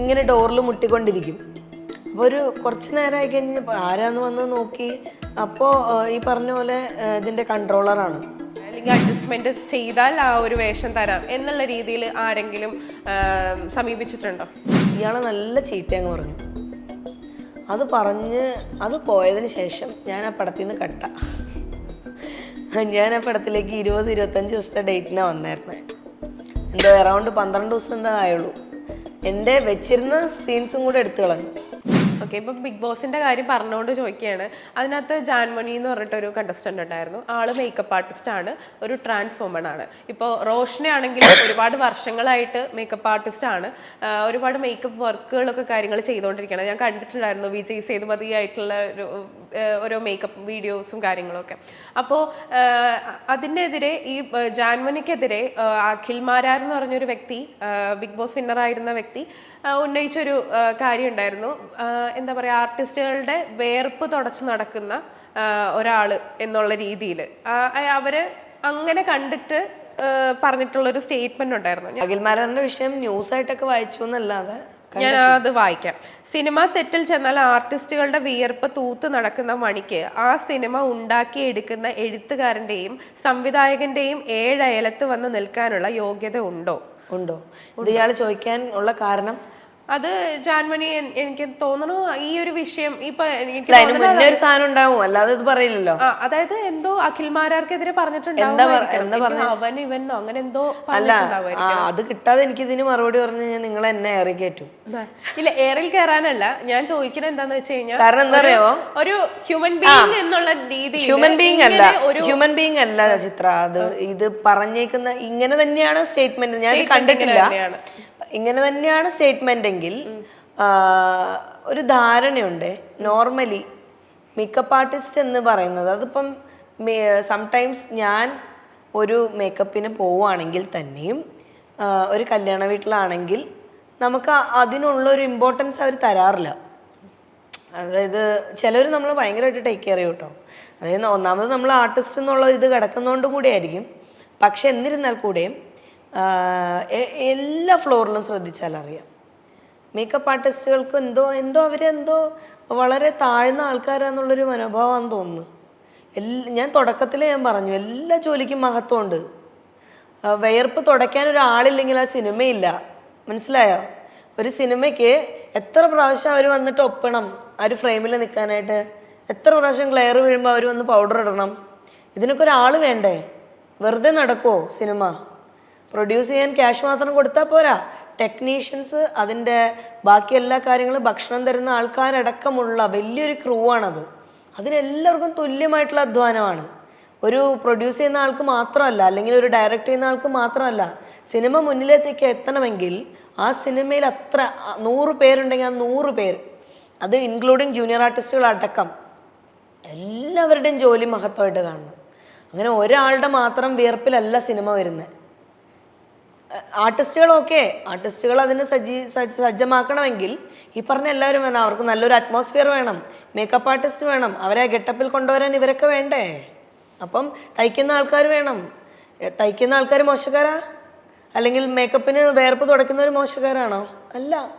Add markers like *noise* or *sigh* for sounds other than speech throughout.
ഇങ്ങനെ ഡോറിൽ മുട്ടിക്കൊണ്ടിരിക്കും. അപ്പോൾ ഒരു കുറച്ച് നേരമായി കഴിഞ്ഞപ്പോൾ ആരാന്ന് വന്ന് നോക്കി. അപ്പോൾ ഈ പറഞ്ഞ പോലെ ഇതിന്റെ കൺട്രോളറാണ് അല്ലെങ്കിൽ അഡ്ജസ്റ്റ്മെന്റ് ചെയ്താൽ ആ ഒരു വേഷം തരാം എന്നുള്ള രീതിയിൽ ആരെങ്കിലും സമീപിച്ചിട്ടുണ്ടോ? ഇയാളെ നല്ല ചീത്തയങ്ങ് പറഞ്ഞു. അത് പറഞ്ഞ് അത് പോയതിന് ശേഷം ഞാൻ ആ പടത്തിൽ നിന്ന് കട്ട. ഞാൻ ആ പടത്തിലേക്ക് ഇരുപത് ഇരുപത്തഞ്ച് ദിവസത്തെ ഡേറ്റിനാണ് വന്നായിരുന്നത് എന്തോ അറൗണ്ട് പന്ത്രണ്ട് ദിവസം എന്താ ആയുള്ളൂ. എന്റെ വെച്ചിരുന്ന സീൻസും കൂടെ എടുത്തു കളഞ്ഞു. ഓക്കെ ഇപ്പൊ ബിഗ് ബോസിന്റെ കാര്യം പറഞ്ഞുകൊണ്ട് ചോദിക്കുകയാണ് അതിനകത്ത് ജാൻമണി എന്ന് പറഞ്ഞിട്ട് ഒരു കണ്ടസ്റ്റന്റ് ഉണ്ടായിരുന്നു. ആൾ മേക്കപ്പ് ആർട്ടിസ്റ്റ് ആണ്. ഒരു ട്രാൻസ് വുമൺ ആണ്. ഇപ്പോൾ റോഷനെ ആണെങ്കിൽ ഒരുപാട് വർഷങ്ങളായിട്ട് മേക്കപ്പ് ആർട്ടിസ്റ്റ് ആണ്. ഒരുപാട് മേക്കപ്പ് വർക്കുകളൊക്കെ കാര്യങ്ങൾ ചെയ്തുകൊണ്ടിരിക്കുകയാണ് ഞാൻ കണ്ടിട്ടുണ്ടായിരുന്നു വിജയ് സേതുപതി ആയിട്ടുള്ള ഒരു ഓരോ മേക്കപ്പ് വീഡിയോസും കാര്യങ്ങളൊക്കെ. അപ്പോൾ അതിനെതിരെ ഈ ജാൻമണിക്കെതിരെ അഖിൽ മാരാർ എന്ന് പറഞ്ഞൊരു വ്യക്തി ബിഗ് ബോസ് വിന്നറായിരുന്ന വ്യക്തി ഉന്നയിച്ചൊരു കാര്യമുണ്ടായിരുന്നു. കാര്യം ഉണ്ടായിരുന്നു എന്താ പറയുക ആർട്ടിസ്റ്റുകളുടെ വേർപ്പ് തുടച്ച് നടക്കുന്ന ഒരാൾ എന്നുള്ള രീതിയിൽ അവർ അങ്ങനെ കണ്ടിട്ട് പറഞ്ഞിട്ടുള്ള പറഞ്ഞിട്ടുള്ളൊരു സ്റ്റേറ്റ്മെന്റ് ഉണ്ടായിരുന്നു. ഞാൻ- വിഷയം വിഷയം ന്യൂസായിട്ടൊക്കെ വായിച്ചു എന്നല്ലാതെ ഞാൻ അത് വായിക്കാം. സിനിമ സെറ്റിൽ ചെന്നാൽ ആർട്ടിസ്റ്റുകളുടെ വിയർപ്പ് തൂത്ത് നടക്കുന്ന മണിക്ക് ആ സിനിമ ഉണ്ടാക്കിയെടുക്കുന്ന എഴുത്തുകാരന്റെയും സംവിധായകന്റെയും ഏഴയലത്ത് വന്ന് നിൽക്കാനുള്ള യോഗ്യത ഉണ്ടോ? ഉണ്ടോ? ഇത് ഇയാൾ ചോദിക്കാൻ ഉള്ള കാരണം അത് ജാൻമണി എനിക്ക് തോന്നണു ഈ ഒരു വിഷയം ഇപ്പൊ ഒരു സാധനം ഉണ്ടാവും. അല്ലാതെ ഇത് പറയില്ലല്ലോ. അതായത് എന്തോ അഖിൽമാരാർക്കെതിരെ പറഞ്ഞിട്ടുണ്ടാവും അവൻ ഇവൻ അങ്ങനെ എന്തോ അല്ല അത് കിട്ടാതെ എനിക്ക് ഇതിന് മറുപടി പറഞ്ഞു കഴിഞ്ഞാൽ നിങ്ങൾ എന്നെ ഏറി കയറ്റും. ഇല്ല എയറിൽ കയറാനല്ല ഞാൻ ചോദിക്കണ എന്താന്ന് വെച്ച് കഴിഞ്ഞാൽ കാരണം എന്താ അറിയാമോ ഒരു ഹ്യൂമൻ ബീങ് എന്നുള്ള രീതി ഹ്യൂമൻ ബീങ് അല്ല. ഹ്യൂമൻ ബീങ് അല്ല ചിത്ര. അത് ഇത് പറഞ്ഞേക്കുന്ന ഇങ്ങനെ തന്നെയാണ് സ്റ്റേറ്റ്മെന്റ്. ഞാൻ കണ്ടിട്ടില്ല. ഇങ്ങനെ തന്നെയാണ് സ്റ്റേറ്റ്മെന്റ് എങ്കിൽ ഒരു ധാരണയുണ്ട്. നോർമലി മേക്കപ്പ് ആർട്ടിസ്റ്റ് എന്ന് പറയുന്നത് അതിപ്പം സംടൈംസ് ഞാൻ ഒരു മേക്കപ്പിന് പോവുകയാണെങ്കിൽ തന്നെയും ഒരു കല്യാണ വീട്ടിലാണെങ്കിൽ നമുക്ക് ആ- അതിനുള്ള ഒരു ഇമ്പോർട്ടൻസ് അവർ തരാറില്ല. അതായത് ചിലർ നമ്മൾ ഭയങ്കരമായിട്ട് ടേക്ക് കെയർ ചെയ്യും കേട്ടോ. അതായത് ഒന്നാമത് നമ്മൾ ആർട്ടിസ്റ്റ് എന്നുള്ള ഒരു ഇത് കിടക്കുന്നതുകൊണ്ട് കൂടിയായിരിക്കും. പക്ഷെ എന്നിരുന്നാൽ കൂടെയും എല്ലാ ഫ്ലോറിലും ശ്രദ്ധിച്ചാൽ അറിയാം മേക്കപ്പ് ആർട്ടിസ്റ്റുകൾക്ക് എന്തോ എന്തോ അവരെന്തോ വളരെ താഴ്ന്ന ആൾക്കാരാന്നുള്ളൊരു മനോഭാവമാണെന്ന് തോന്നുന്നു. എല്ലാ ഞാൻ തുടക്കത്തിൽ ഞാൻ പറഞ്ഞു എല്ലാ ജോലിക്കും മഹത്വമുണ്ട്. വയർപ്പ് തുടയ്ക്കാൻ ഒരാളില്ലെങ്കിൽ ആ സിനിമയില്ല. മനസ്സിലായോ? ഒരു സിനിമയ്ക്ക് എത്ര പ്രാവശ്യം അവർ വന്നിട്ട് ഒപ്പണം? ആ ഒരു ഫ്രെയിമിൽ നിൽക്കാനായിട്ട് എത്ര പ്രാവശ്യം ക്ലെയർ വീഴുമ്പോൾ അവർ വന്ന് പൗഡർ ഇടണം? ഇതിനൊക്കെ ഒരാൾ വേണ്ടേ? വെറുതെ നടക്കുമോ സിനിമ? പ്രൊഡ്യൂസ് ചെയ്യാൻ ക്യാഷ് മാത്രം കൊടുത്താൽ പോരാ. ടെക്നീഷ്യൻസ് അതിന്റെ ബാക്കി എല്ലാ കാര്യങ്ങളും ഭക്ഷണം തരുന്ന ആൾക്കാരടക്കമുള്ള വലിയൊരു ക്രൂ ആണത് അതിനെല്ലാവർക്കും തുല്യമായിട്ടുള്ള അധ്വാനമാണ്. ഒരു പ്രൊഡ്യൂസ് ചെയ്യുന്ന ആൾക്ക് മാത്രമല്ല അല്ലെങ്കിൽ ഒരു ഡയറക്റ്റ് ചെയ്യുന്ന ആൾക്ക് മാത്രമല്ല സിനിമ മുന്നിലേക്ക് എത്തണമെങ്കിൽ ആ സിനിമയിൽ അത്ര നൂറ് പേരുണ്ടെങ്കിൽ ആ നൂറ് പേര് അത് ഇൻക്ലൂഡിങ് ജൂനിയർ ആർട്ടിസ്റ്റുകൾ അടക്കം എല്ലാവരുടെയും ജോലി മഹത്വമായിട്ട് കാണണം. അങ്ങനെ ഒരാളുടെ മാത്രം വിയർപ്പിലല്ല സിനിമ വരുന്നത്. ആർട്ടിസ്റ്റുകൾ ഓക്കെ ആർട്ടിസ്റ്റുകൾ അതിന് സജ്ജ- സജ്ജമാക്കണമെങ്കിൽ ഈ പറഞ്ഞ എല്ലാവരും വേണം. അവർക്ക് നല്ലൊരു അറ്റ്മോസ്ഫിയർ വേണം. മേക്കപ്പ് ആർട്ടിസ്റ്റ് വേണം. അവരെ ഗെട്ടപ്പിൽ കൊണ്ടുവരാൻ ഇവരൊക്കെ വേണ്ടേ? അപ്പം തയ്ക്കുന്ന ആൾക്കാർ വേണം. തയ്ക്കുന്ന ആൾക്കാർ മോശക്കാരാ? അല്ലെങ്കിൽ മേക്കപ്പിന് വേർപ്പ് തുടയ്ക്കുന്നവർ മോശക്കാരാണോ? അല്ല.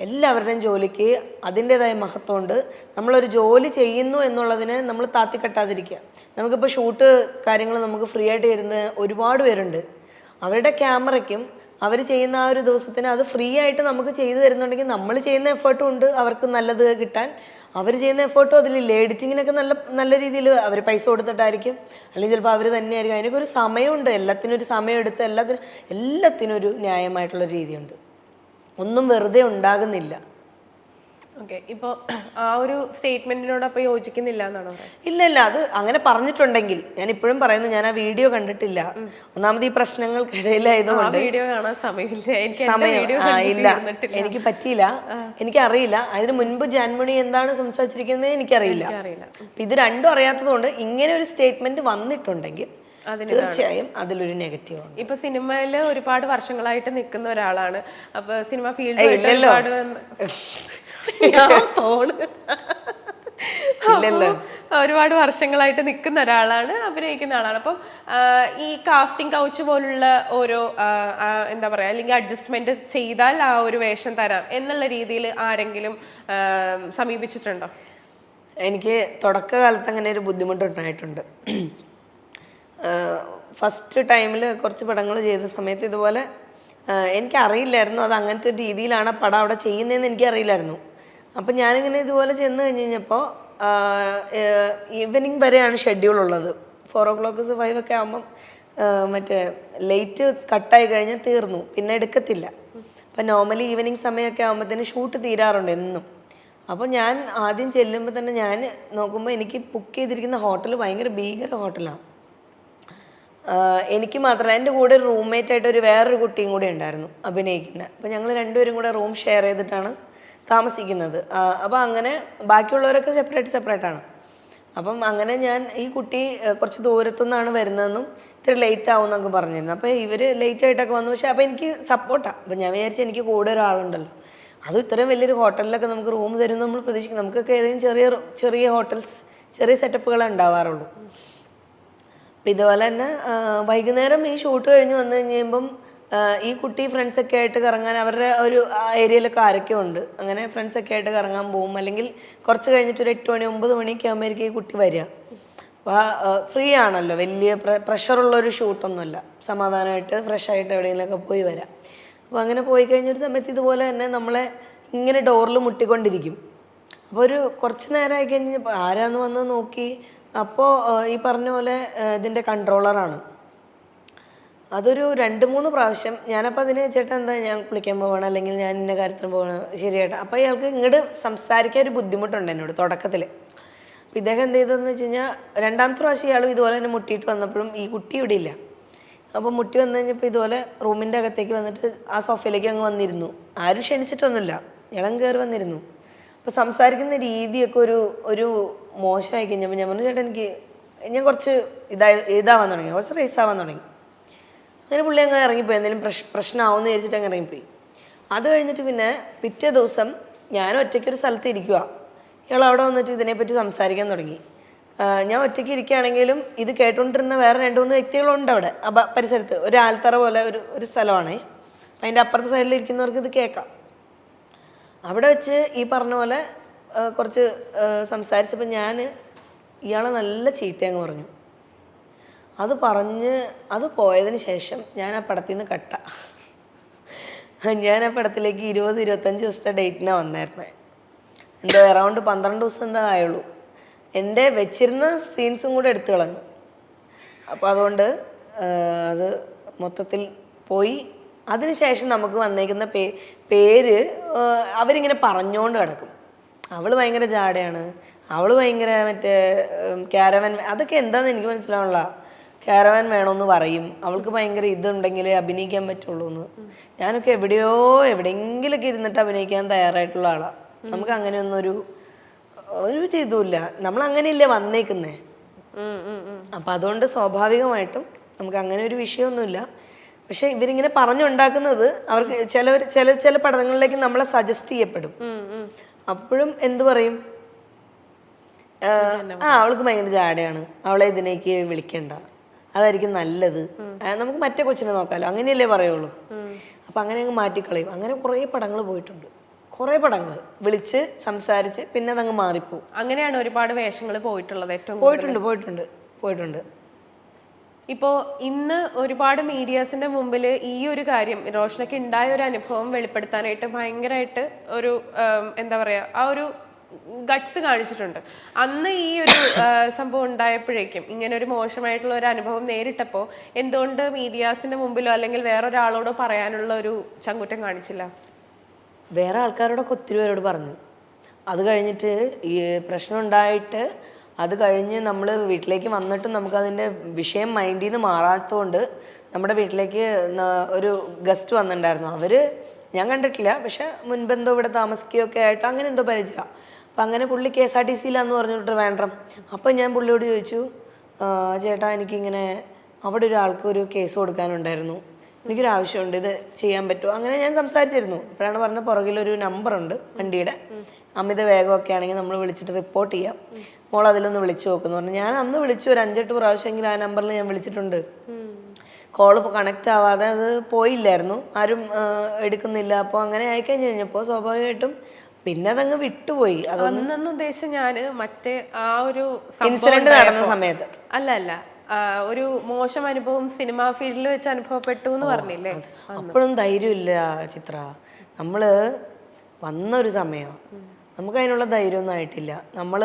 എല്ലാവരുടെയും ജോലിക്ക് അതിന്റേതായ മഹത്വമുണ്ട്. നമ്മളൊരു ജോലി ചെയ്യുന്നു എന്നുള്ളതിന് നമ്മൾ താത്തിക്കെട്ടാതിരിക്കുക. നമുക്കിപ്പോൾ ഷൂട്ട് കാര്യങ്ങൾ നമുക്ക് ഫ്രീ ആയിട്ട് തരുന്ന ഒരുപാട് പേരുണ്ട്. അവരുടെ ക്യാമറയ്ക്കും അവർ ചെയ്യുന്ന ആ ഒരു ദിവസത്തിന് അത് ഫ്രീ ആയിട്ട് നമുക്ക് ചെയ്തു തരുന്നുണ്ടെങ്കിൽ നമ്മൾ ചെയ്യുന്ന എഫേർട്ടും ഉണ്ട് അവർക്ക് നല്ലത് കിട്ടാൻ. അവർ ചെയ്യുന്ന എഫേർട്ടും അതിലില്ല. എഡിറ്റിങ്ങിനൊക്കെ നല്ല നല്ല രീതിയിൽ അവർ പൈസ കൊടുത്തിട്ടായിരിക്കും. അല്ലെങ്കിൽ ചിലപ്പോൾ അവർ തന്നെയായിരിക്കും. അതിനൊക്കെ ഒരു സമയമുണ്ട്. എല്ലാത്തിനും ഒരു സമയം എടുത്ത് എല്ലാത്തിനും എല്ലാത്തിനും ഒരു ന്യായമായിട്ടുള്ള രീതിയുണ്ട്. ഒന്നും വെറുതെ ഉണ്ടാകുന്നില്ല. ഓക്കെ ഇപ്പൊ ആ ഒരു സ്റ്റേറ്റ്മെന്റിനോട് അപ്പൊ യോജിക്കുന്നില്ല എന്നാണോ ഇല്ല ഇല്ല അത് അങ്ങനെ പറഞ്ഞിട്ടുണ്ടെങ്കിൽ ഞാൻ ഇപ്പോഴും പറയുന്നു ഞാൻ ആ വീഡിയോ കണ്ടിട്ടില്ല. ഒന്നാമത് ഈ പ്രശ്നങ്ങൾക്കിടയിലായതുകൊണ്ട് വീഡിയോ കാണാൻ സമയമില്ല. സമയം ഇല്ല. എനിക്ക് പറ്റിയില്ല. എനിക്കറിയില്ല. അതിന് മുൻപ് ജാൻമണി എന്താണ് സംസാരിച്ചിരിക്കുന്നത് എനിക്കറിയില്ല. ഇത് രണ്ടും അറിയാത്തതുകൊണ്ട് ഇങ്ങനെ ഒരു സ്റ്റേറ്റ്മെന്റ് വന്നിട്ടുണ്ടെങ്കിൽ തീർച്ചയായും അതിലൊരു നെഗറ്റീവ് ആണ് ഇപ്പൊ സിനിമയിൽ ഒരുപാട് വർഷങ്ങളായിട്ട് നിൽക്കുന്ന ഒരാളാണ്. അപ്പൊ സിനിമ ഫീൽഡിൽ *laughs* ഞാൻ *laughs* പോണ്. ഒരുപാട് വർഷങ്ങളായിട്ട് നിൽക്കുന്ന ഒരാളാണ് അഭിനയിക്കുന്ന ആളാണ്. അപ്പം ഈ കാസ്റ്റിംഗ് കൗച്ച് പോലുള്ള ഓരോ എന്താ പറയാ അല്ലെങ്കിൽ അഡ്ജസ്റ്റ്മെന്റ് ചെയ്താൽ ആ ഒരു വേഷം തരാം എന്നുള്ള രീതിയിൽ ആരെങ്കിലും സമീപിച്ചിട്ടുണ്ടോ? എനിക്ക് തുടക്കകാലത്ത് അങ്ങനെ ഒരു ബുദ്ധിമുട്ട് ഉണ്ടായിട്ടുണ്ട് ഫസ്റ്റ് ടൈമിൽ കുറച്ച് പടങ്ങൾ ചെയ്ത സമയത്ത് ഇതുപോലെ എനിക്കറിയില്ലായിരുന്നു അത് അങ്ങനത്തെ ഒരു രീതിയിലാണ് ആ പടം അവിടെ ചെയ്യുന്നതെന്ന് എനിക്കറിയില്ലായിരുന്നു. അപ്പം ഞാനിങ്ങനെ ഇതുപോലെ ചെന്ന് കഴിഞ്ഞ് കഴിഞ്ഞപ്പോൾ ഈവനിങ് വരെയാണ് ഷെഡ്യൂൾ ഉള്ളത്. ഫോർ ഓ ക്ലോക്ക് ഫൈവ് ഒക്കെ ആകുമ്പം മറ്റേ ലേറ്റ് കട്ടായി കഴിഞ്ഞാൽ തീർന്നു. പിന്നെ എടുക്കത്തില്ല. അപ്പം നോർമലി ഈവനിങ് സമയമൊക്കെ ആകുമ്പോഴത്തേന് ഷൂട്ട് തീരാറുണ്ട് എന്നും. അപ്പോൾ ഞാൻ ആദ്യം ചെല്ലുമ്പോൾ തന്നെ ഞാൻ നോക്കുമ്പോൾ എനിക്ക് ബുക്ക് ചെയ്തിരിക്കുന്ന ഹോട്ടൽ ഭയങ്കര ഭീകര ഹോട്ടലാണ് എനിക്ക് മാത്രമല്ല എന്റെ കൂടെ ഒരു റൂംമേറ്റ് ആയിട്ട് ഒരു വേറൊരു കുട്ടിയും കൂടെ ഉണ്ടായിരുന്നു അഭിനയിക്കുന്ന. അപ്പോൾ ഞങ്ങൾ രണ്ടുപേരും കൂടെ റൂം ഷെയർ ചെയ്തിട്ടാണ് താമസിക്കുന്നത്. അപ്പോൾ അങ്ങനെ ബാക്കിയുള്ളവരൊക്കെ സെപ്പറേറ്റ് സെപ്പറേറ്റ് ആണ്. അപ്പം അങ്ങനെ ഞാൻ ഈ കുട്ടി കുറച്ച് ദൂരത്തു നിന്നാണ് വരുന്നതെന്നും ഇത്തിരി ലേറ്റ് ആവും എന്നൊക്കെ പറഞ്ഞിരുന്നു. അപ്പോൾ ഇവർ ലേറ്റ് ആയിട്ടൊക്കെ വന്നു. പക്ഷേ അപ്പോൾ എനിക്ക് സപ്പോർട്ടാണ് അപ്പോൾ ഞാൻ വിചാരിച്ചു എനിക്ക് കൂടെ ഒരാളുണ്ടല്ലോ. അതും ഇത്രയും വലിയൊരു ഹോട്ടലിലൊക്കെ നമുക്ക് റൂം തരും നമ്മൾ പ്രതീക്ഷിക്കും നമുക്കൊക്കെ ഏതെങ്കിലും ചെറിയ ചെറിയ ഹോട്ടൽസ് ചെറിയ സെറ്റപ്പുകളെ ഉണ്ടാവാറുള്ളൂ. അപ്പം ഇതുപോലെ തന്നെ വൈകുന്നേരം ഈ ഷൂട്ട് കഴിഞ്ഞ് വന്നു കഴിഞ്ഞ് കഴിയുമ്പം ഈ കുട്ടി ഫ്രണ്ട്സൊക്കെ ആയിട്ട് കറങ്ങാൻ അവരുടെ ഒരു ഏരിയയിലൊക്കെ ആരൊക്കെ ഉണ്ട്. അങ്ങനെ ഫ്രണ്ട്സൊക്കെ ആയിട്ട് കറങ്ങാൻ പോകും. അല്ലെങ്കിൽ കുറച്ച് കഴിഞ്ഞിട്ട് ഒരു എട്ട് മണി ഒമ്പത് മണിയൊക്കെ ആകുമ്പോഴേക്കും ഈ കുട്ടി വരിക. അപ്പോൾ ഫ്രീ ആണല്ലോ. വലിയ പ്രഷറുള്ള ഒരു ഷൂട്ടൊന്നുമല്ല സമാധാനമായിട്ട് ഫ്രഷ് ആയിട്ട് എവിടെയെങ്കിലുമൊക്കെ പോയി വരാം. അപ്പോൾ അങ്ങനെ പോയി കഴിഞ്ഞ ഒരു സമയത്ത് ഇതുപോലെ തന്നെ നമ്മളെ ഇങ്ങനെ ഡോറിൽ മുട്ടിക്കൊണ്ടിരിക്കും. അപ്പോൾ ഒരു കുറച്ച് നേരമായി കഴിഞ്ഞപ്പോൾ ആരാന്ന് വന്ന് നോക്കി. അപ്പോൾ ഈ പറഞ്ഞ പോലെ ഇതിന്റെ കൺട്രോളറാണ് അതൊരു രണ്ട് മൂന്ന് പ്രാവശ്യം ഞാനപ്പോൾ അതിന് ചേട്ടൻ എന്താ ഞാൻ കുളിക്കാൻ പോകണം അല്ലെങ്കിൽ ഞാൻ ഇന്ന കാര്യത്തിന് പോകണം ശരിയേട്ടാ അപ്പോൾ ഇയാൾക്ക് ഇങ്ങോട്ട് സംസാരിക്കാൻ ഒരു ബുദ്ധിമുട്ടുണ്ട് എന്നോട് തുടക്കത്തിൽ അപ്പോൾ ഇദ്ദേഹം എന്ത് ചെയ്തതെന്ന് വെച്ച് കഴിഞ്ഞാൽ രണ്ടാമത്തെ പ്രാവശ്യം ഇയാൾ ഇതുപോലെ തന്നെ മുട്ടിയിട്ട് വന്നപ്പോഴും ഈ കുട്ടി ഇവിടെ ഇല്ല. അപ്പോൾ മുട്ടി വന്നു കഴിഞ്ഞപ്പോൾ ഇതുപോലെ റൂമിന്റെ അകത്തേക്ക് വന്നിട്ട് ആ സോഫയിലേക്ക് അങ്ങ് വന്നിരുന്നു. ആരും ക്ഷണിച്ചിട്ടൊന്നുമില്ല. ഇളം കയറി വന്നിരുന്നു. അപ്പോൾ സംസാരിക്കുന്ന രീതിയൊക്കെ ഒരു ഒരു മോശമായി കഴിഞ്ഞപ്പോൾ ഞാൻ പറഞ്ഞു ചേട്ടാ എനിക്ക് ഞാൻ കുറച്ച് ഇതായി ഇതാവാൻ തുടങ്ങി കുറച്ച് റേസ് ആവാൻ തുടങ്ങി. അങ്ങനെ പുള്ളി അങ്ങനെ ഇറങ്ങിപ്പോയി. എന്തെങ്കിലും പ്രശ് പ്രശ്നമാവുമെന്ന് വിചാരിച്ചിട്ട് അങ്ങ് ഇറങ്ങിപ്പോയി. അത് കഴിഞ്ഞിട്ട് പിന്നെ പിറ്റേ ദിവസം ഞാൻ ഒറ്റയ്ക്കൊരു സ്ഥലത്ത് ഇരിക്കുക ഇയാൾ അവിടെ വന്നിട്ട് ഇതിനെപ്പറ്റി സംസാരിക്കാൻ തുടങ്ങി. ഞാൻ ഒറ്റയ്ക്ക് ഇരിക്കുകയാണെങ്കിലും ഇത് കേട്ടുകൊണ്ടിരുന്ന വേറെ രണ്ട് മൂന്ന് വ്യക്തികളുണ്ട് അവിടെ. ആ പരിസരത്ത്. ഒരു ആൽത്തറ പോലെ ഒരു ഒരു സ്ഥലമാണേ. അതിന്റെ അപ്പുറത്തെ സൈഡിൽ ഇരിക്കുന്നവർക്ക് ഇത് കേൾക്കാം. അവിടെ വെച്ച് ഈ പറഞ്ഞ പോലെ കുറച്ച് സംസാരിച്ചപ്പോൾ ഞാൻ ഇയാളെ നല്ല ചീത്തയങ്ങ് പറഞ്ഞു. അത് പറഞ്ഞ് അത് പോയതിന് ശേഷം ഞാൻ ആ പടത്തിൽ നിന്ന് കട്ട. ഞാൻ ആ പടത്തിലേക്ക് ഇരുപത് ഇരുപത്തഞ്ച് ദിവസത്തെ ഡേറ്റിനാണ് വന്നായിരുന്നത് എന്തോ അറൗണ്ട് പന്ത്രണ്ട് ദിവസം എന്താ ആയുള്ളൂ. എന്റെ വെച്ചിരുന്ന സീൻസും കൂടെ എടുത്തു കളഞ്ഞു. അപ്പോൾ അതുകൊണ്ട് അത് മൊത്തത്തിൽ പോയി. അതിനുശേഷം നമുക്ക് വന്നേക്കുന്ന പേ പേര് അവരിങ്ങനെ പറഞ്ഞുകൊണ്ട് കിടക്കും അവൾ ഭയങ്കര ജാടയാണ്. അവൾ ഭയങ്കര മറ്റേ ക്യാരവൻ അതൊക്കെ എന്താണെന്ന് എനിക്ക് മനസ്സിലാവണില്ല. ക്യാരവൻ വേണമെന്ന് പറയും. അവൾക്ക് ഭയങ്കര ഇതുണ്ടെങ്കിലേ അഭിനയിക്കാൻ പറ്റുള്ളൂ എന്ന്. ഞാനൊക്കെ എവിടെയോ എവിടെയെങ്കിലൊക്കെ ഇരുന്നിട്ട് അഭിനയിക്കാൻ തയ്യാറായിട്ടുള്ള ആളാണ് നമുക്ക് അങ്ങനെയൊന്നും ഒരു ഒരു ഇതുമില്ല. നമ്മൾ അങ്ങനെയല്ലേ വന്നേക്കുന്നേ. അപ്പം അതുകൊണ്ട് സ്വാഭാവികമായിട്ടും നമുക്ക് അങ്ങനെ ഒരു വിഷയമൊന്നുമില്ല. പക്ഷെ ഇവരിങ്ങനെ പറഞ്ഞുണ്ടാക്കുന്നത് അവർക്ക് ചില ചില ചില പഠനങ്ങളിലേക്ക് നമ്മളെ സജസ്റ്റ് ചെയ്യപ്പെടും. അപ്പോഴും എന്തു പറയും? ആ, ആ അവൾക്ക് ഭയങ്കര ജാടയാണ് അവളെ ഇതിനേക്ക് വിളിക്കണ്ട. അതായിരിക്കും നല്ലത്. നമുക്ക് മറ്റേ കൊച്ചിനെ നോക്കാമല്ലോ അങ്ങനെയല്ലേ പറയുള്ളൂ. അപ്പം അങ്ങനെ അങ്ങ് മാറ്റിക്കളയും. അങ്ങനെ കുറേ പടങ്ങൾ പോയിട്ടുണ്ട്. കുറേ പടങ്ങൾ വിളിച്ച് സംസാരിച്ച് പിന്നെ അതങ്ങ് മാറിപ്പോവും. അങ്ങനെയാണ് ഒരുപാട് വേഷങ്ങൾ പോയിട്ടുള്ളത് ഏറ്റവും പോയിട്ടുണ്ട് പോയിട്ടുണ്ട് പോയിട്ടുണ്ട്. ഇപ്പോ ഇന്ന് ഒരുപാട് മീഡിയാസിന്റെ മുമ്പിൽ ഈ ഒരു കാര്യം രോഷനക്ക് ഉണ്ടായ ഒരു അനുഭവം വെളിപ്പെടുത്താനായിട്ട് ഭയങ്കരമായിട്ട് ഒരു എന്താ പറയാ ആ ഒരു ഗട്സ് കാണിച്ചിട്ടുണ്ട്. അന്ന് ഈ ഒരു സംഭവം ഉണ്ടായപ്പോഴേക്കും ഇങ്ങനെ ഒരു മോശമായിട്ടുള്ള ഒരു അനുഭവം നേരിട്ടപ്പോൾ എന്തുകൊണ്ട് മീഡിയാസിന്റെ മുമ്പിലോ അല്ലെങ്കിൽ വേറൊരാളോടോ പറയാനുള്ള ഒരു ചങ്കുറ്റം കാണിച്ചില്ല? വേറെ ആൾക്കാരോടൊക്കെ ഒത്തിരി പേരോട് പറഞ്ഞു. അത് കഴിഞ്ഞിട്ട് ഈ പ്രശ്നം ഉണ്ടായിട്ട് അത് കഴിഞ്ഞ് നമ്മൾ വീട്ടിലേക്ക് വന്നിട്ടും നമുക്കതിന്റെ വിഷയം മൈൻഡിൽ നിന്ന് മാറാത്തതുകൊണ്ട് നമ്മുടെ വീട്ടിലേക്ക് ഒരു ഗസ്റ്റ് വന്നിട്ടുണ്ടായിരുന്നു. അവർ ഞാൻ കണ്ടിട്ടില്ല. പക്ഷെ മുൻപെന്തോ ഇവിടെ താമസിക്കുകയൊക്കെ ആയിട്ട് അങ്ങനെ എന്തോ പരിചയമാണ് അപ്പം അങ്ങനെ പുള്ളി കെ എസ് ആർ ടി സിയിലാന്ന് പറഞ്ഞിട്ട് വേണ്ടം അപ്പം ഞാൻ പുള്ളിയോട് ചോദിച്ചു "ആ, ചേട്ടാ എനിക്കിങ്ങനെ അവിടെ ഒരാൾക്ക് ഒരു കേസ് കൊടുക്കാനുണ്ടായിരുന്നു. എനിക്കൊരു ആവശ്യമുണ്ട് ഇത് ചെയ്യാൻ പറ്റുമോ? അങ്ങനെ ഞാൻ സംസാരിച്ചിരുന്നു. അപ്പോഴാണ് പറഞ്ഞ പുറകിലൊരു നമ്പറുണ്ട് വണ്ടിയുടെ. അമിത വേഗമൊക്കെ ആണെങ്കിൽ നമ്മൾ വിളിച്ചിട്ട് റിപ്പോർട്ട് ചെയ്യാം. മോൾ അതിലൊന്ന് വിളിച്ചു നോക്കുന്നു പറഞ്ഞു. ഞാൻ അന്ന് വിളിച്ചു ഒരു അഞ്ചെട്ട് പ്രാവശ്യമെങ്കിലും ആ നമ്പറിൽ ഞാൻ വിളിച്ചിട്ടുണ്ട്. കോൾ കണക്റ്റ് ആവാതെ അത് പോയില്ലായിരുന്നു. ആരും എടുക്കുന്നില്ല. അപ്പോൾ അങ്ങനെ ആയിക്കഴിഞ്ഞ് കഴിഞ്ഞപ്പോൾ സ്വാഭാവികമായിട്ടും പിന്നെ അതങ്ങ് വിട്ടുപോയി. അതൊന്നും ഉദ്ദേശിച്ച ഞാൻ മറ്റേ ആ ഒരു ഇൻസിഡന്റ് നടന്ന സമയത്ത്. അല്ല അല്ല. ഒരു മോശം അനുഭവം സിനിമാ ഫീൽഡിൽ വെച്ച് അനുഭവപ്പെട്ടു എന്ന് പറഞ്ഞില്ലേ? അപ്പോഴും ധൈര്യമില്ല ചിത്ര. നമ്മൾ വന്ന ഒരു സമയം. നമുക്ക് അതിനുള്ള ധൈര്യമൊന്നും ആയിട്ടില്ല. നമ്മൾ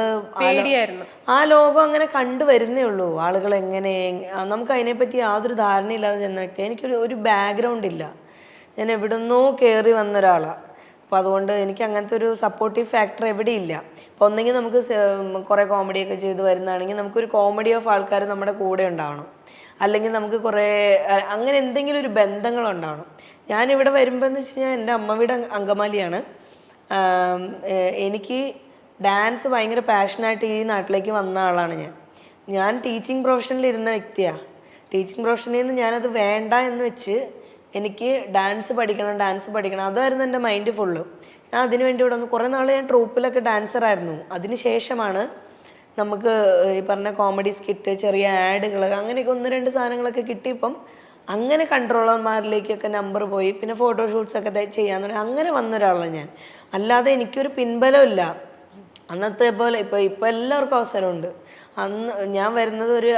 ആ ലോകം അങ്ങനെ കണ്ടുവരുന്നേ ഉള്ളൂ. ആളുകൾ എങ്ങനെ നമുക്ക് അതിനെപ്പറ്റി യാതൊരു ധാരണയില്ലാതെ ചെന്ന വ്യക്തി എനിക്കൊരു ഒരു ബാക്ക്ഗ്രൗണ്ട് ഇല്ല. ഞാൻ എവിടുന്നോ കയറി വന്ന ഒരാളാണ് അപ്പോൾ അതുകൊണ്ട് എനിക്ക് അങ്ങനത്തെ ഒരു സപ്പോർട്ടീവ് ഫാക്ടർ എവിടെയില്ല. അപ്പോൾ ഒന്നെങ്കിൽ നമുക്ക് കുറേ കോമഡിയൊക്കെ ചെയ്ത് വരുന്നതാണെങ്കിൽ നമുക്കൊരു കോമഡി ഓഫ് ആൾക്കാർ നമ്മുടെ കൂടെ ഉണ്ടാവണം. അല്ലെങ്കിൽ നമുക്ക് കുറേ അങ്ങനെ എന്തെങ്കിലും ഒരു ബന്ധങ്ങൾ ഉണ്ടാവണം. ഞാനിവിടെ വരുമ്പോൾ എന്ന് വെച്ച് കഴിഞ്ഞാൽ എന്റെ അമ്മ വീട് അങ്ക- അങ്കമാലിയാണ്. എനിക്ക് ഡാൻസ് ഭയങ്കര പാഷനായിട്ട് ഈ നാട്ടിലേക്ക് വന്ന ആളാണ് ഞാൻ. ഞാൻ ടീച്ചിങ് പ്രൊഫഷനിൽ ഇരുന്ന വ്യക്തിയാണ് ടീച്ചിങ് പ്രൊഫഷനിൽ നിന്ന് ഞാനത് വേണ്ട എന്ന് വെച്ച് എനിക്ക് ഡാൻസ് പഠിക്കണം ഡാൻസ് പഠിക്കണം. അതായിരുന്നു എന്റെ മൈൻഡ് ഫുള്ള് ഞാൻ അതിന് വേണ്ടി ഇവിടെ വന്നു കുറേ നാൾ ഞാൻ ട്രൂപ്പിലൊക്കെ ഡാൻസറായിരുന്നു അതിന് ശേഷമാണ് നമുക്ക് ഈ പറഞ്ഞ കോമഡി സ്കിറ്റ് ചെറിയ ആഡുകൾ അങ്ങനെയൊക്കെ ഒന്ന് രണ്ട് സാധനങ്ങളൊക്കെ കിട്ടിയപ്പം അങ്ങനെ കൺട്രോളർമാരിലേക്കൊക്കെ നമ്പർ പോയി. പിന്നെ ഫോട്ടോഷൂട്ട്സ് ഒക്കെ ചെയ്യാൻ തുടങ്ങി. അങ്ങനെ വന്ന ഒരാളാണ് ഞാൻ. അല്ലാതെ എനിക്കൊരു പിൻബലമില്ല. അന്നത്തെ പോലെ ഇപ്പോൾ ഇപ്പോൾ എല്ലാവർക്കും അവസരമുണ്ട്. അന്ന് ഞാൻ വരുന്നത് ഒരു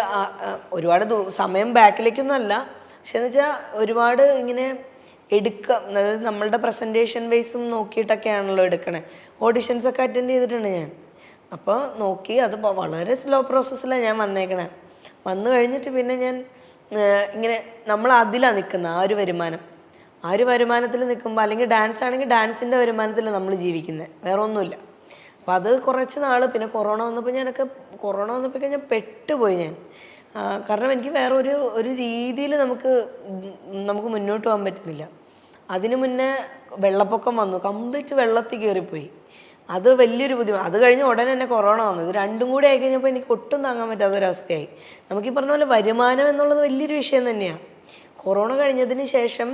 ഒരുപാട് സമയം ബാക്കിലേക്കൊന്നും അല്ല പക്ഷെ എന്ന് വെച്ചാൽ ഒരുപാട് ഇങ്ങനെ എടുക്കാം. അതായത് നമ്മളുടെ പ്രസന്റേഷൻ വൈസും നോക്കിയിട്ടൊക്കെയാണല്ലോ എടുക്കണേ. ഓഡിഷൻസ് ഒക്കെ അറ്റൻഡ് ചെയ്തിട്ടുണ്ട് ഞാൻ. അപ്പോൾ നോക്കി അത് വളരെ സ്ലോ പ്രോസസ്സിലാണ് ഞാൻ വന്നേക്കണേ. വന്നു കഴിഞ്ഞിട്ട് പിന്നെ ഞാൻ ഇങ്ങനെ നമ്മൾ അതിലാണ് നിൽക്കുന്നത് ആ ഒരു വരുമാനം. ആ ഒരു വരുമാനത്തിൽ നിൽക്കുമ്പോൾ അല്ലെങ്കിൽ ഡാൻസ് ആണെങ്കിൽ ഡാൻസിന്റെ വരുമാനത്തിൽ നമ്മൾ ജീവിക്കുന്നത്. വേറെ ഒന്നുമില്ല അപ്പോൾ അത് കുറച്ച് നാൾ പിന്നെ കൊറോണ വന്നപ്പോൾ ഞാനൊക്കെ കൊറോണ വന്നപ്പോൾ ഞാൻ പെട്ടുപോയി ഞാൻ. കാരണം എനിക്ക് വേറെ ഒരു ഒരു രീതിയിൽ നമുക്ക് നമുക്ക് മുന്നോട്ട് പോകാൻ പറ്റുന്നില്ല. അതിനു മുന്നേ വെള്ളപ്പൊക്കം വന്നു. കംപ്ലീറ്റ് വെള്ളത്തിൽ കയറിപ്പോയി. അത് വലിയൊരു ബുദ്ധിമുട്ട് അത് കഴിഞ്ഞ് ഉടനെ തന്നെ കൊറോണ വന്നു. ഇത് രണ്ടും കൂടി ആയി കഴിഞ്ഞപ്പോൾ എനിക്ക് ഒട്ടും താങ്ങാൻ പറ്റാത്തൊരവസ്ഥയായി നമുക്ക് ഈ പറഞ്ഞ പോലെ വരുമാനം എന്നുള്ളത് വലിയൊരു വിഷയം തന്നെയാണ് കൊറോണ കഴിഞ്ഞതിന് ശേഷം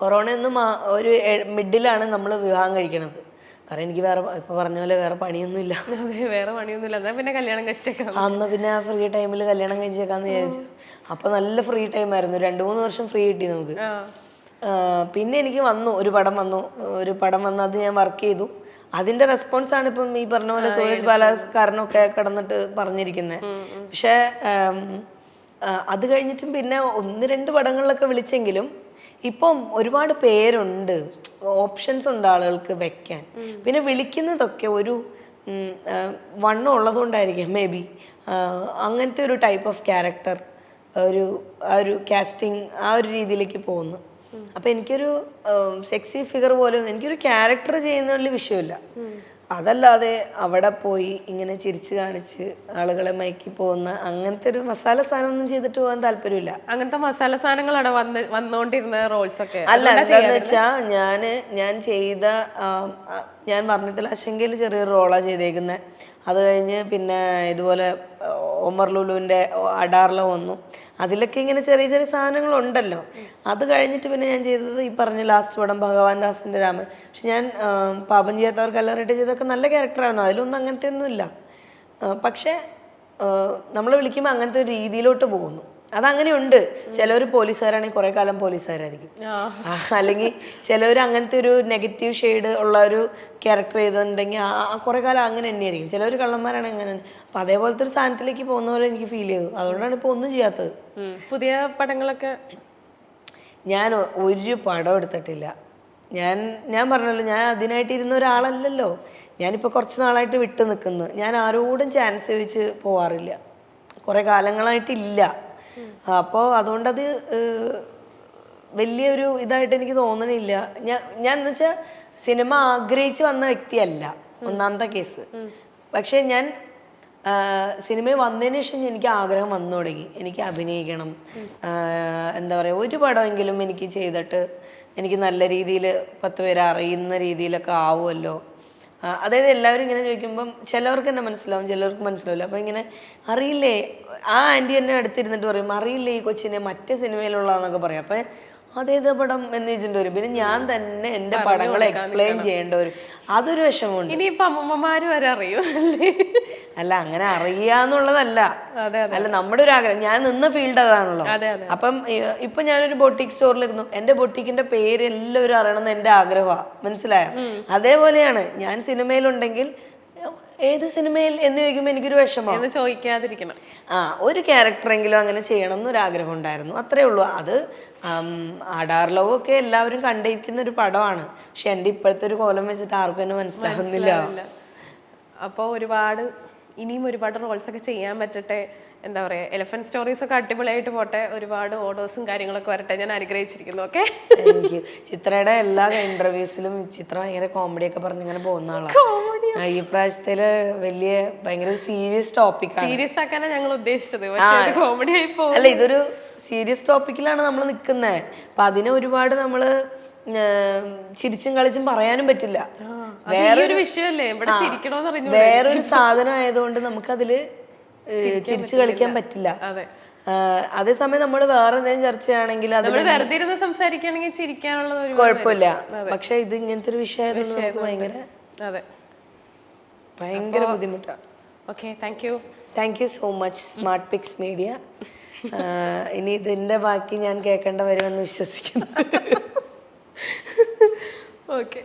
കൊറോണ എന്ന് മാ ഒരു മിഡിലാണ് നമ്മൾ വിവാഹം കഴിക്കണത്. കാരണം എനിക്ക് വേറെ ഇപ്പൊ പറഞ്ഞ പോലെ വേറെ പണിയൊന്നുമില്ല. അതെ വേറെ പണിയൊന്നുമില്ല. എന്നാ പിന്നെ കല്യാണം കഴിച്ചേക്കാം. അന്ന് പിന്നെ ആ ഫ്രീ ടൈമിൽ കല്യാണം കഴിച്ചേക്കാന്ന് വിചാരിച്ചു. അപ്പൊ നല്ല ഫ്രീ ടൈം ആയിരുന്നു. രണ്ട് മൂന്ന് വർഷം ഫ്രീ കിട്ടി നമുക്ക്. പിന്നെ എനിക്ക് വന്നു ഒരു പടം വന്നു. ഒരു പടം വന്ന് അത് ഞാൻ വർക്ക് ചെയ്തു. അതിന്റെ റെസ്പോൺസ് ആണ് ഇപ്പം ഈ പറഞ്ഞ പോലെ സൂരജ് ബാലാസ്കാരനൊക്കെ കിടന്നിട്ട് പറഞ്ഞിരിക്കുന്നത് പക്ഷേ അത് കഴിഞ്ഞിട്ടും പിന്നെ ഒന്ന് രണ്ട് പടങ്ങളിലൊക്കെ വിളിച്ചെങ്കിലും ഇപ്പം ഒരുപാട് പേരുണ്ട്. ഓപ്ഷൻസ് ഉണ്ട് ആളുകൾക്ക് വെക്കാൻ. പിന്നെ വിളിക്കുന്നതൊക്കെ ഒരു വണ്ണം ഉള്ളതുകൊണ്ടായിരിക്കും മേ ബി അങ്ങനത്തെ ഒരു ടൈപ്പ് ഓഫ് ക്യാരക്ടർ ഒരു ആ ഒരു കാസ്റ്റിംഗ് ആ ഒരു രീതിയിലേക്ക് പോകുന്നു. അപ്പം എനിക്കൊരു സെക്സി ഫിഗർ പോലെ എനിക്കൊരു ക്യാരക്ടർ ചെയ്യുന്നതിൽ വിഷയമില്ല. അതല്ലാതെ അവിടെ പോയി ഇങ്ങനെ ചിരിച്ച് കാണിച്ച് ആളുകളെ മയക്കി പോകുന്ന അങ്ങനത്തെ ഒരു മസാല സാധനം ഒന്നും ചെയ്തിട്ട് പോകാൻ താല്പര്യമില്ല. അങ്ങനത്തെ മസാല സാധനങ്ങളാണ് വന്ന് വന്നുകൊണ്ടിരുന്ന റോൾസ് ഒക്കെ. അല്ല എന്താന്ന് വെച്ചാ ഞാൻ ഞാൻ ചെയ്ത ഞാൻ വർണത്തിൽ ആശങ്കയിൽ ചെറിയൊരു റോളാ ചെയ്തേക്കുന്നത് അത് കഴിഞ്ഞ് പിന്നെ ഇതുപോലെ ഒമർ ലുലുവിന്റെ അഡാറില വന്നു. അതിലൊക്കെ ഇങ്ങനെ ചെറിയ ചെറിയ സാധനങ്ങളുണ്ടല്ലോ. അത് കഴിഞ്ഞിട്ട് പിന്നെ ഞാൻ ചെയ്തത് ഈ പറഞ്ഞ ലാസ്റ്റ് പടം ഭഗവാൻ ദാസിന്റെ രാമൻ. പക്ഷെ ഞാൻ പാപം ചെയ്യാത്തവർക്ക് അല്ലറിയിട്ട് ചെയ്തൊക്കെ നല്ല ക്യാരക്ടറാണ് അതിലൊന്നും അങ്ങനത്തെ ഒന്നുമില്ല പക്ഷേ നമ്മൾ വിളിക്കുമ്പോൾ അങ്ങനത്തെ ഒരു രീതിയിലോട്ട് പോകുന്നു. അതങ്ങനെയുണ്ട്. ചിലർ പോലീസുകാരാണെങ്കിൽ കുറെ കാലം പോലീസുകാരായിരിക്കും. അല്ലെങ്കിൽ ചിലവർ അങ്ങനത്തെ ഒരു നെഗറ്റീവ് ഷെയ്ഡ് ഉള്ള ഒരു ക്യാരക്ടർ ചെയ്തിട്ടുണ്ടെങ്കിൽ ആ കുറെ കാലം അങ്ങനെ തന്നെയായിരിക്കും. ചിലവർ കള്ളന്മാരാണ് അങ്ങനെ. അപ്പം അതേപോലത്തെ ഒരു സ്ഥാനത്തിലേക്ക് പോകുന്ന പോലെ എനിക്ക് ഫീൽ ചെയ്തു. അതുകൊണ്ടാണ് ഇപ്പോൾ ഒന്നും ചെയ്യാത്തത്. പുതിയ പടങ്ങളൊക്കെ? ഞാൻ ഒരു പടം എടുത്തിട്ടില്ല. ഞാൻ ഞാൻ പറഞ്ഞല്ലോ ഞാൻ അതിനായിട്ട് ഇരുന്ന ഒരാളല്ലല്ലോ. ഞാനിപ്പോൾ കുറച്ച് നാളായിട്ട് വിട്ടു നിൽക്കുന്നു ഞാൻ ആരോടും ചാൻസ് ചോദിച്ച് പോവാറില്ല. കുറേ കാലങ്ങളായിട്ടില്ല. അപ്പോൾ അതുകൊണ്ടത് വലിയൊരു ഇതായിട്ട് എനിക്ക് തോന്നണില്ല. ഞാൻ ഞാൻ എന്ന് വെച്ചാൽ സിനിമ ആഗ്രഹിച്ച് വന്ന വ്യക്തിയല്ല ഒന്നാമത്തെ കേസ്. പക്ഷെ ഞാൻ സിനിമയിൽ വന്നതിന് ശേഷം എനിക്ക് ആഗ്രഹം വന്നു തുടങ്ങി. എനിക്ക് അഭിനയിക്കണം. എന്താ പറയുക ഒരു പടമെങ്കിലും എനിക്ക് ചെയ്തിട്ട് എനിക്ക് നല്ല രീതിയിൽ പത്ത് പേരെ അറിയുന്ന രീതിയിലൊക്കെ ആവുമല്ലോ. അതായത് എല്ലാവരും ഇങ്ങനെ ചോദിക്കുമ്പം ചിലവർക്ക് തന്നെ മനസ്സിലാവും ചിലവർക്ക് മനസ്സിലാവില്ല. അപ്പം ഇങ്ങനെ അറിയില്ലേ? ആ ആന്റി എന്നെ അടുത്തിരുന്നിട്ട് പറയും അറിയില്ലേ ഈ കൊച്ചിനെ? മറ്റേ സിനിമയിലുള്ളതെന്നൊക്കെ പറയും. അപ്പം അതേത് പടം എന്ന് ചോദിച്ചിട്ട് വരും. പിന്നെ ഞാൻ തന്നെ എന്റെ പടങ്ങൾ എക്സ്പ്ലെയിൻ ചെയ്യേണ്ട വരും അതൊരു വിഷമമുണ്ട്. ഇനിയിപ്പൊ അമ്മമ്മമാര് വരെ അറിയും അല്ലേ അങ്ങനെ അറിയാന്നുള്ളതല്ല. അല്ല നമ്മുടെ ഒരു ആഗ്രഹം ഞാൻ നിന്ന ഫീൽഡ് അതാണല്ലോ. അതെ അതെ. അപ്പം ഇപ്പൊ ഞാനൊരു ബൊട്ടിക് സ്റ്റോറിലിരുന്നു എന്റെ ബൊട്ടിക്കിന്റെ പേര് എല്ലാവരും അറിയണമെന്ന് എന്റെ ആഗ്രഹമാണ് മനസ്സിലായോ? അതേപോലെയാണ്. ഞാൻ സിനിമയിലുണ്ടെങ്കിൽ ഏത് സിനിമയിൽ എന്ന് ചോദിക്കുമ്പോൾ എനിക്കൊരു വിഷമം. ചോദിക്കാതിരിക്കണം. ആ ഒരു ക്യാരക്ടറെങ്കിലും അങ്ങനെ ചെയ്യണം എന്നൊരു ആഗ്രഹം ഉണ്ടായിരുന്നു. അത്രേ ഉള്ളൂ. അത് ആടാർ ലവ് ഒക്കെ എല്ലാവരും കണ്ടിരിക്കുന്ന ഒരു പടമാണ്. പക്ഷെ എന്റെ ഇപ്പോഴത്തെ ഒരു കോലം വെച്ചിട്ട് ആർക്കും എന്നെ മനസ്സിലാകുന്നില്ല അപ്പോൾ അപ്പൊ ഒരുപാട് ഇനിയും ഒരുപാട് റോൾസ് ഒക്കെ ചെയ്യാൻ പറ്റട്ടെ. എന്താ പറയാ എലഫന്റ് സ്റ്റോറീസ് ഒക്കെ അടിപൊളിയായിട്ട് പോട്ടെ. ഒരുപാട് ഓർഡേഴ്സും കാര്യങ്ങളൊക്കെ വരട്ടെ ഞാൻ അനുഗ്രഹിച്ചിരിക്കുന്നു ഓക്കെ താങ്ക് യു ചിത്രയുടെ എല്ലാ ഇന്റർവ്യൂസിലും ചിത്ര ഭയങ്കര കോമഡി ഒക്കെ പറഞ്ഞ് ഇങ്ങനെ പോകുന്ന ആളാണ് ഈ പ്രാവശ്യത്തിൽ വലിയ ഭയങ്കര സീരിയസ് ടോപ്പിക്കാണ് സീരിയസ് ആക്കാനാണ് ഞങ്ങൾ ഉദ്ദേശിച്ചത് കോമഡി ആയി പോകും അല്ല ഇതൊരു സീരിയസ് ടോപ്പിക്കിലാണ് നമ്മൾ നിൽക്കുന്നത് അപ്പൊ അതിനെ ഒരുപാട് നമ്മൾ ഏം, ചിരിച്ചും കളിച്ചും പറയാനും പറ്റില്ല. വേറൊരു വിഷയമല്ലേ? വേറൊരു സാധനം ആയതുകൊണ്ട് നമുക്കതിൽ ചിരിച്ചു കളിക്കാൻ പറ്റില്ല. അതേസമയം നമ്മൾ വേറെ എന്തെങ്കിലും ചർച്ചയാണെങ്കിൽ കുഴപ്പമില്ല. പക്ഷെ ഇത് ഇങ്ങനത്തെ ഒരു വിഷയം നമുക്ക് ഭയങ്കര ഭയങ്കര ബുദ്ധിമുട്ടാണ് okay thank you thank you so much Smart Pix Media ഇനി ഇതിന്റെ ബാക്കി ഞാൻ കേൾക്കേണ്ട വരുമെന്ന് വിശ്വസിക്കുന്നു. *laughs* *laughs* ഓക്കെ